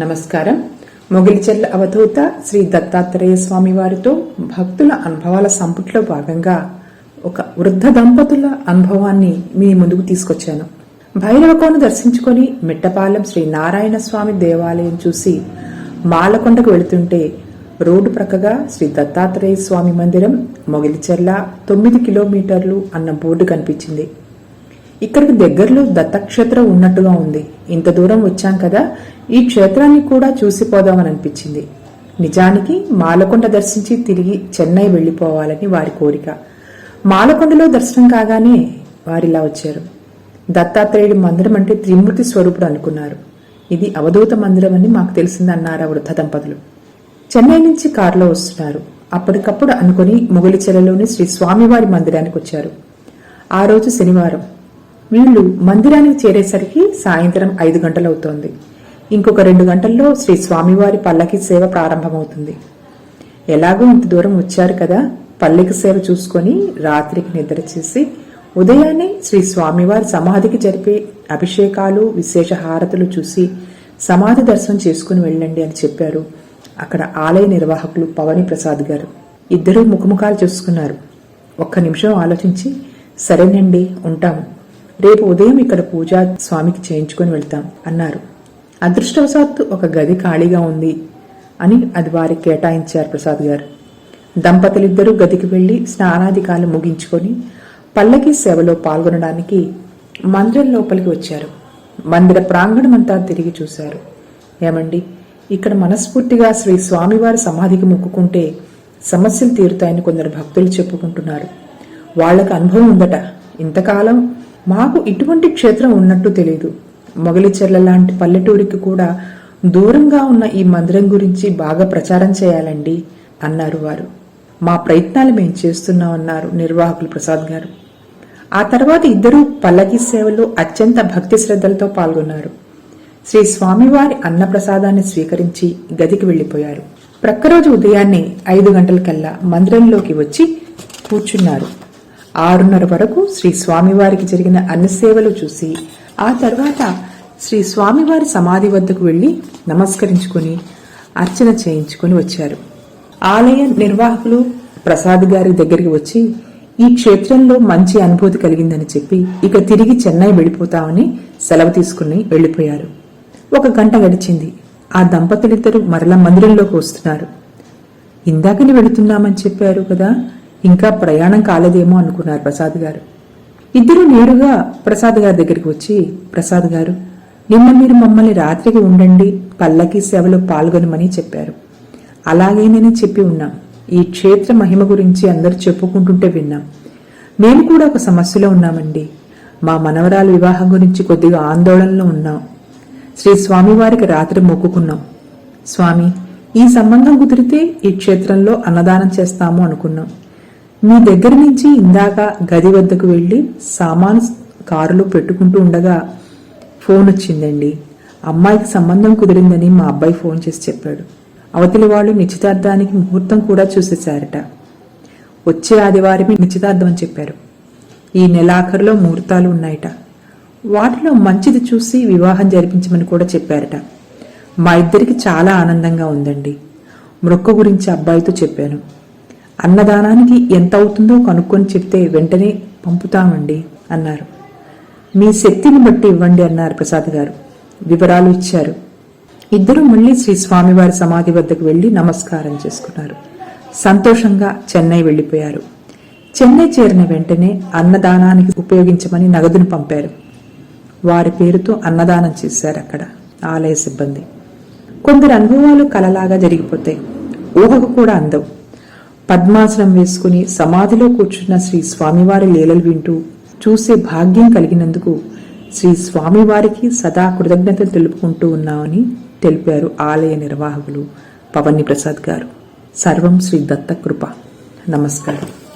నమస్కారం. మొగిలిచెర్ల అవధూత శ్రీ దత్తాత్రేయ స్వామి వారితో భక్తుల అనుభవాల సంపుట్లో భాగంగా ఒక వృద్ధ దంపతుల అనుభవాన్ని మీ ముందుకు తీసుకొచ్చాను. భైరవకోను దర్శించుకొని మిట్టపాలెం శ్రీ నారాయణ స్వామి దేవాలయం చూసి మాలకొండకు వెళుతుంటే రోడ్డు ప్రక్కగా శ్రీ దత్తాత్రేయ స్వామి మందిరం మొగిలిచెర్ల తొమ్మిది కిలోమీటర్లు అన్న బోర్డు కనిపించింది. ఇక్కడికి దగ్గరలో దత్తక్షేత్రం ఉన్నట్టుగా ఉంది. ఇంత దూరం వచ్చాం కదా ఈ క్షేత్రాన్ని కూడా చూసిపోదామని అనిపించింది. నిజానికి మాలకొండ దర్శించి తిరిగి చెన్నై వెళ్ళిపోవాలని వారి కోరిక. మాలకొండలో దర్శనం కాగానే వారిలా వచ్చారు. దత్తాత్రేయుడి మందిరం అంటే త్రిమూర్తి స్వరూపుడు అనుకున్నారు. ఇది అవధూత మందిరం అని మాకు తెలిసిందన్నారు అన్నారు వృద్ధ దంపతులు. చెన్నై నుంచి కారులో వస్తున్నారు. అప్పటికప్పుడు అనుకుని ముగలిచెరలోని శ్రీ స్వామివారి మందిరానికి వచ్చారు. ఆ రోజు శనివారం. వీళ్ళు మందిరానికి చేరేసరికి సాయంత్రం ఐదు గంటలవుతోంది. ఇంకొక రెండు గంటల్లో శ్రీ స్వామివారి పల్లకి సేవ ప్రారంభమవుతుంది. ఎలాగో ఇంత దూరం వచ్చారు కదా పల్లకి సేవ చూసుకొని రాత్రికి నిద్ర చేసి ఉదయాన్నే శ్రీ స్వామివారి సమాధికి జరిపే అభిషేకాలు విశేష హారతులు చూసి సమాధి దర్శనం చేసుకుని వెళ్ళండి అని చెప్పారు. అక్కడ ఆలయ నిర్వాహకులు పవని ప్రసాద్ గారు. ఇద్దరూ ముఖముఖాలు చూసుకున్నారు. ఒక్క నిమిషం ఆలోచించి సరేనండి ఉంటాము. రేపు ఉదయం ఇక్కడ పూజ స్వామికి చేయించుకొని వెళ్తాం అన్నారు. అదృష్టవశాత్తు ఒక గది ఖాళీగా ఉంది అని అది వారికి కేటాయించారు ప్రసాద్ గారు. దంపతులిద్దరూ గదికి వెళ్ళి స్నానాధికాలు ముగించుకొని పల్లకి సేవలో పాల్గొనడానికి మందిరం లోపలికి వచ్చారు. మందిర ప్రాంగణమంతా తిరిగి చూశారు. ఏమండి ఇక్కడ మనస్ఫూర్తిగా శ్రీ స్వామివారి సమాధికి మొక్కుకుంటే సమస్యలు తీరుతాయని కొందరు భక్తులు చెప్పుకుంటున్నారు. వాళ్ళకు అనుభవం ఉందట. ఇంతకాలం మాకు ఇటువంటి క్షేత్రం ఉన్నట్టు తెలియదు మొగలిచెర్ల లాంటి పల్లెటూరికి కూడా దూరంగా ఉన్న ఈ మందిరం గురించి బాగా ప్రచారం చేయాలండి అన్నారు వారు. మా ప్రయత్నాలు మేము చేస్తున్నామన్నారు నిర్వాహకులు ప్రసాద్ గారు. ఆ తర్వాత ఇద్దరూ పల్లకి సేవలో అత్యంత భక్తి శ్రద్ధలతో పాల్గొన్నారు. శ్రీ స్వామివారి అన్నప్రసాదాన్ని స్వీకరించి గదికి వెళ్ళిపోయారు ప్రక్కరోజు ఉదయాన్నే ఐదు గంటలకల్లా మందిరంలోకి వచ్చి కూర్చున్నారు. ఆరున్నర వరకు శ్రీ స్వామివారికి జరిగిన అన్ని సేవలు చూసి ఆ తర్వాత శ్రీ స్వామివారి సమాధి వద్దకు వెళ్ళి నమస్కరించుకుని అర్చన చేయించుకుని వచ్చారు. ఆలయ నిర్వాహకులు ప్రసాద్ గారి దగ్గరికి వచ్చి ఈ క్షేత్రంలో మంచి అనుభూతి కలిగిందని చెప్పి ఇక తిరిగి చెన్నై వెళ్ళిపోతామని సెలవు తీసుకుని వెళ్ళిపోయారు. ఒక గంట గడిచింది. ఆ దంపతులిద్దరూ మరల మందిరంలోకి వస్తున్నారు. ఇందాకని వెళుతున్నామని చెప్పారు కదా ఇంకా ప్రయాణం కాలేదేమో అనుకున్నారు ప్రసాద్ గారు. ఇద్దరు నేరుగా ప్రసాద్ గారి దగ్గరికి వచ్చి ప్రసాద్ గారు నిన్న మీరు మమ్మల్ని రాత్రికి ఉండండి పల్లకి సేవలో పాల్గొనమని చెప్పారు. అలాగేనని చెప్పి ఉన్నాం. ఈ క్షేత్ర మహిమ గురించి అందరూ చెప్పుకుంటుంటే విన్నాం. మేము కూడా ఒక సమస్యలో ఉన్నామండి. మా మనవరాల వివాహం గురించి కొద్దిగా ఆందోళనలో ఉన్నాం. శ్రీ స్వామివారికి రాత్రి మొక్కుకున్నాం. స్వామి ఈ సంబంధం కుదిరితే ఈ క్షేత్రంలో అన్నదానం చేస్తాము అనుకున్నాం. మీ దగ్గర నుంచి ఇందాక గది వద్దకు వెళ్ళి సామాను కారులో పెట్టుకుంటూ ఉండగా ఫోన్ వచ్చిందండి. అమ్మాయికి సంబంధం కుదిరిందని మా అబ్బాయి ఫోన్ చేసి చెప్పాడు. అవతలి వాళ్ళు నిశ్చితార్థానికి ముహూర్తం కూడా చూసేశారట. వచ్చే ఆదివారమే నిశ్చితార్థం అని చెప్పారు. ఈ నెలాఖరులో ముహూర్తాలు ఉన్నాయట. వాటిలో మంచిది చూసి వివాహం జరిపించమని కూడా చెప్పారట. మా ఇద్దరికి చాలా ఆనందంగా ఉందండి. మృక్క గురించి అబ్బాయితో చెప్పాను. అన్నదానానికి ఎంత అవుతుందో కనుక్కొని చెప్తే వెంటనే పంపుతామండి అన్నారు. మీ శక్తిని బట్టి ఇవ్వండి అన్నారు ప్రసాద్ గారు. వివరాలు ఇచ్చారు. ఇద్దరు మళ్ళీ శ్రీ స్వామివారి సమాధి వద్దకు వెళ్ళి నమస్కారం చేసుకున్నారు. సంతోషంగా చెన్నై వెళ్ళిపోయారు. చెన్నై చేరిన వెంటనే అన్నదానానికి ఉపయోగించమని నగదును పంపారు. వారి పేరుతో అన్నదానం చేశారు అక్కడ ఆలయ సిబ్బంది. కొందరు అనుభవాలు కలలాగా జరిగిపోతాయి. ఊహకు కూడా అందవు. పద్మాసనం వేసుకుని సమాధిలో కూర్చున్న శ్రీ స్వామివారి లీలలు వింటూ చూసే భాగ్యం కలిగినందుకు శ్రీ స్వామివారికి సదా కృతజ్ఞతలు తెలుపుకుంటూ ఉన్నామని తెలిపారు ఆలయ నిర్వాహకులు పవన్ని ప్రసాద్ గారు. సర్వం శ్రీ దత్త కృప నమస్కారం.